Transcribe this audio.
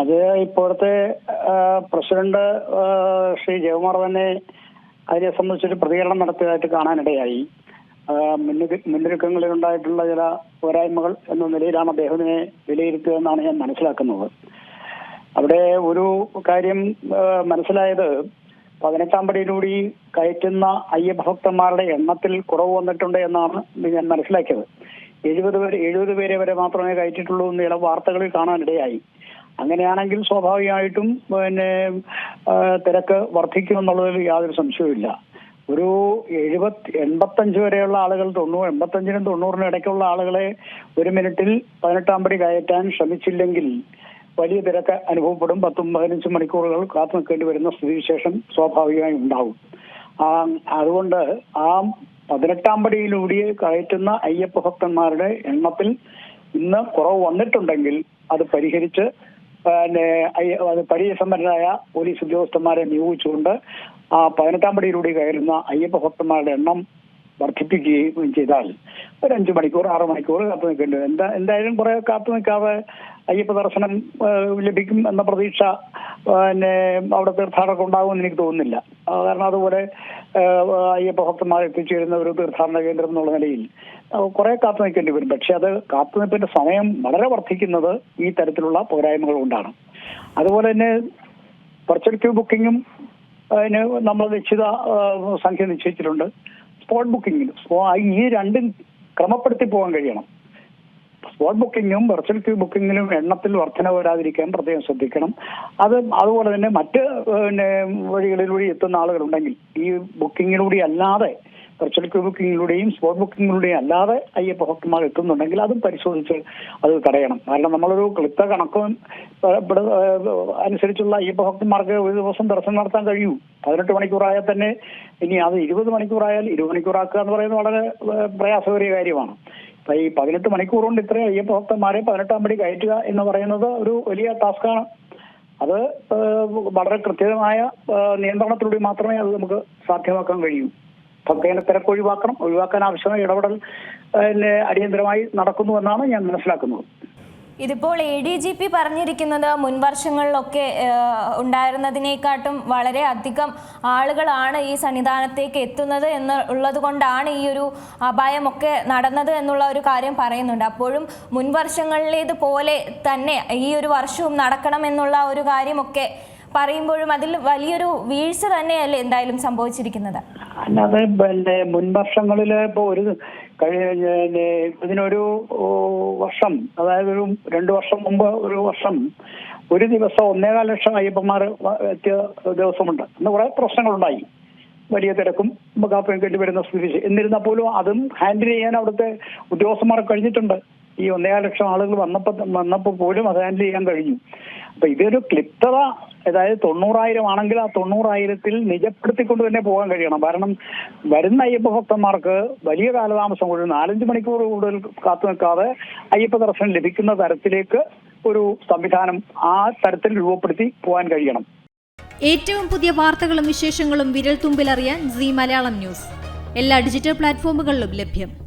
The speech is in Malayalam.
അത് ഇപ്പോഴത്തെ പ്രസിഡന്റ് ശ്രീ ജയകുമാർ തന്നെ അതിനെ സംബന്ധിച്ചൊരു പ്രതികരണം നടത്തിയതായിട്ട് കാണാനിടയായി. മുന്നൊരുക്കങ്ങളിൽ ഉണ്ടായിട്ടുള്ള ചില പോരായ്മകൾ എന്ന നിലയിലാണ് അദ്ദേഹത്തിനെ വിലയിരുത്തിയതെന്നാണ് ഞാൻ മനസ്സിലാക്കുന്നത്. അവിടെ ഒരു കാര്യം മനസ്സിലായത് പതിനെട്ടാം പടിയിലൂടെ കയറ്റുന്ന അയ്യപ്പ ഭക്തന്മാരുടെ എണ്ണത്തിൽ കുറവ് വന്നിട്ടുണ്ട് എന്നാണ് ഞാൻ മനസ്സിലാക്കിയത്. എഴുപത് പേര് എഴുപത് പേരെ വരെ മാത്രമേ കയറ്റിയിട്ടുള്ളൂ എന്ന് ചില വാർത്തകളിൽ കാണാനിടയായി. അങ്ങനെയാണെങ്കിൽ സ്വാഭാവികമായിട്ടും പിന്നെ തിരക്ക് വർദ്ധിക്കുമെന്നുള്ളതിൽ യാതൊരു സംശയവുമില്ല. ഒരു എഴുപത്തി എൺപത്തഞ്ച് വരെയുള്ള ആളുകൾ തൊണ്ണൂറ് എൺപത്തഞ്ചിനും തൊണ്ണൂറിനും ഇടയ്ക്കുള്ള ആളുകളെ ഒരു മിനിറ്റിൽ പതിനെട്ടാം പടി കയറ്റാൻ ശ്രമിച്ചില്ലെങ്കിൽ വലിയ തിരക്ക് അനുഭവപ്പെടും. പത്തും പതിനഞ്ചും മണിക്കൂറുകൾ കാത്തു നിൽക്കേണ്ടി വരുന്ന സ്ഥിതിവിശേഷം സ്വാഭാവികമായി ഉണ്ടാവും. ആ അതുകൊണ്ട് ആ പതിനെട്ടാം പടിയിലൂടെ കയറ്റുന്ന അയ്യപ്പ ഭക്തന്മാരുടെ എണ്ണത്തിൽ ഇന്ന് കുറവ് വന്നിട്ടുണ്ടെങ്കിൽ അത് പരിഹരിച്ച് പിന്നെ പരിചയസമ്പന്നരായ പോലീസ് ഉദ്യോഗസ്ഥന്മാരെ നിയോഗിച്ചുകൊണ്ട് ആ പതിനെട്ടാം പടിയിലൂടെ കയറുന്ന അയ്യപ്പ ഭക്തന്മാരുടെ എണ്ണം വർദ്ധിപ്പിക്കുകയും ചെയ്താൽ ഒരു അഞ്ചു മണിക്കൂർ ആറ് മണിക്കൂർ കാത്തു നിൽക്കേണ്ടി എന്താ എന്തായാലും കുറെ കാത്തു നിൽക്കാതെ അയ്യപ്പ ദർശനം ലഭിക്കും എന്ന പ്രതീക്ഷ പിന്നെ അവിടെ തീർത്ഥാടകർക്ക് ഉണ്ടാകുമെന്ന് എനിക്ക് തോന്നുന്നില്ല. കാരണം അതുപോലെ അയ്യപ്പ ഭക്തന്മാർ എത്തിച്ചേരുന്ന ഒരു തീർത്ഥാടന കേന്ദ്രം എന്നുള്ള നിലയിൽ കുറെ കാത്തു നിൽക്കേണ്ടി വരും. പക്ഷെ അത് കാത്തുനിൽപ്പിന്റെ സമയം വളരെ വർദ്ധിക്കുന്നത് ഈ തരത്തിലുള്ള പോരായ്മകൾ കൊണ്ടാണ്. അതുപോലെ തന്നെ വെർച്വൽ ക്യൂ ബുക്കിങ്ങും അതിന് നമ്മൾ നിശ്ചിത സംഖ്യ നിശ്ചയിച്ചിട്ടുണ്ട്. സ്പോട്ട് ബുക്കിങ്ങിൽ ഈ രണ്ടും ക്രമപ്പെടുത്തി പോകാൻ കഴിയണം. സ്പോട്ട് ബുക്കിങ്ങും വെർച്വൽ ക്യൂ ബുക്കിങ്ങിലും എണ്ണത്തിൽ വർധന വരാതിരിക്കാൻ പ്രത്യേകം ശ്രദ്ധിക്കണം. അത് അതുപോലെ തന്നെ മറ്റ് പിന്നെ വഴികളിലൂടെ എത്തുന്ന ആളുകളുണ്ടെങ്കിൽ ഈ ബുക്കിങ്ങിലൂടെ അല്ലാതെ വെർച്വൽ ക്യൂ ബുക്കിങ്ങിലൂടെയും സ്പോട്ട് ബുക്കിങ്ങിലൂടെയും അല്ലാതെ അയ്യപ്പ ഭക്തന്മാർ എത്തുന്നുണ്ടെങ്കിൽ അതും പരിശോധിച്ച് അത് തടയണം. കാരണം നമ്മളൊരു ക്ലിപ്ത കണക്കും അനുസരിച്ചുള്ള അയ്യപ്പ ഭക്തന്മാർക്ക് ഒരു ദിവസം ദർശനം നടത്താൻ കഴിയൂ. പതിനെട്ട് മണിക്കൂറായാൽ തന്നെ ഇനി അത് ഇരുപത് മണിക്കൂറായാൽ ഇരുപത് മണിക്കൂറാക്കുക എന്ന് പറയുന്നത് വളരെ പ്രയാസകരിയ കാര്യമാണ്. ഈ പതിനെട്ട് മണിക്കൂർ കൊണ്ട് ഇത്രയും അയ്യപ്പ ഭക്തന്മാരെ പതിനെട്ടാം പടി കയറ്റുക എന്ന് പറയുന്നത് ഒരു വലിയ ടാസ്ക്കാണ്. അത് വളരെ കൃത്യമായ നിയന്ത്രണത്തിലൂടെ മാത്രമേ അത് നമുക്ക് സാധ്യമാക്കാൻ കഴിയൂ. ഭക്തജന തിരക്ക് ഒഴിവാക്കണം. ഒഴിവാക്കാൻ ആവശ്യമായ ഇടപെടൽ അടിയന്തരമായി നടക്കുന്നു എന്നാണ് ഞാൻ മനസ്സിലാക്കുന്നത്. ഇതിപ്പോൾ എ ഡി ജി പി പറഞ്ഞിരിക്കുന്നത് മുൻ വർഷങ്ങളിലൊക്കെ ഉണ്ടായിരുന്നതിനേക്കാട്ടും വളരെ അധികം ആളുകളാണ് ഈ സന്നിധാനത്തേക്ക് എത്തുന്നത് എന്നുള്ളത് കൊണ്ടാണ് ഈ ഒരു അപായമൊക്കെ നടന്നത് എന്നുള്ള ഒരു കാര്യം പറയുന്നുണ്ട്. അപ്പോഴും മുൻ വർഷങ്ങളിലേതുപോലെ തന്നെ ഈ ഒരു വർഷവും നടക്കണം എന്നുള്ള ഒരു കാര്യമൊക്കെ പറയുമ്പോഴും അതിൽ വലിയൊരു വീഴ്ച തന്നെയല്ലേ എന്തായാലും സംഭവിച്ചിരിക്കുന്നത്? അല്ലാതെ പിന്നെ മുൻ വർഷങ്ങളിൽ ഇപ്പൊ ഒരു കഴിഞ്ഞ ഇതിനൊരു വർഷം അതായത് ഒരു രണ്ടു വർഷം മുമ്പ് ഒരു വർഷം ഒരു ദിവസം ഒന്നേകാൽ ലക്ഷം അയ്യപ്പന്മാർ എത്തിയ ദിവസമുണ്ട്. അന്ന് കുറെ പ്രശ്നങ്ങളുണ്ടായി. വലിയ തിരക്കും കാപ്പയും കേട്ടി വരുന്ന സ്ഥിതി. എന്നിരുന്നാൽ പോലും അതും ഹാൻഡിൽ ചെയ്യാൻ അവിടുത്തെ ഉദ്യോഗസ്ഥന്മാർ കഴിഞ്ഞിട്ടുണ്ട്. ഈ ഒന്നേകാൽ ലക്ഷം ആളുകൾ വന്നപ്പോ വന്നപ്പോൾ പോലും അത് ഹാൻഡിൽ ചെയ്യാൻ കഴിഞ്ഞു. അപ്പൊ ഇതൊരു ക്ലിപ്തത അതായത് തൊണ്ണൂറായിരം ആണെങ്കിൽ ആ തൊണ്ണൂറായിരത്തിൽ നിജപ്പെടുത്തിക്കൊണ്ട് തന്നെ പോകാൻ കഴിയണം. കാരണം വരുന്ന അയ്യപ്പ ഭക്തന്മാർക്ക് വലിയ കാലതാമസം കൂടുതൽ നാലഞ്ച് മണിക്കൂർ കൂടുതൽ കാത്തു നിൽക്കാതെ അയ്യപ്പ ദർശനം ലഭിക്കുന്ന തരത്തിലേക്ക് ഒരു സംവിധാനം ആ തരത്തിൽ രൂപപ്പെടുത്തി പോകാൻ കഴിയണം. ഏറ്റവും പുതിയ വാർത്തകളും വിശേഷങ്ങളും വിരൽ തുമ്പിലറിയാൻ സി മലയാളം ന്യൂസ്. എല്ലാ ഡിജിറ്റൽ പ്ലാറ്റ്ഫോമുകളിലും ലഭ്യം.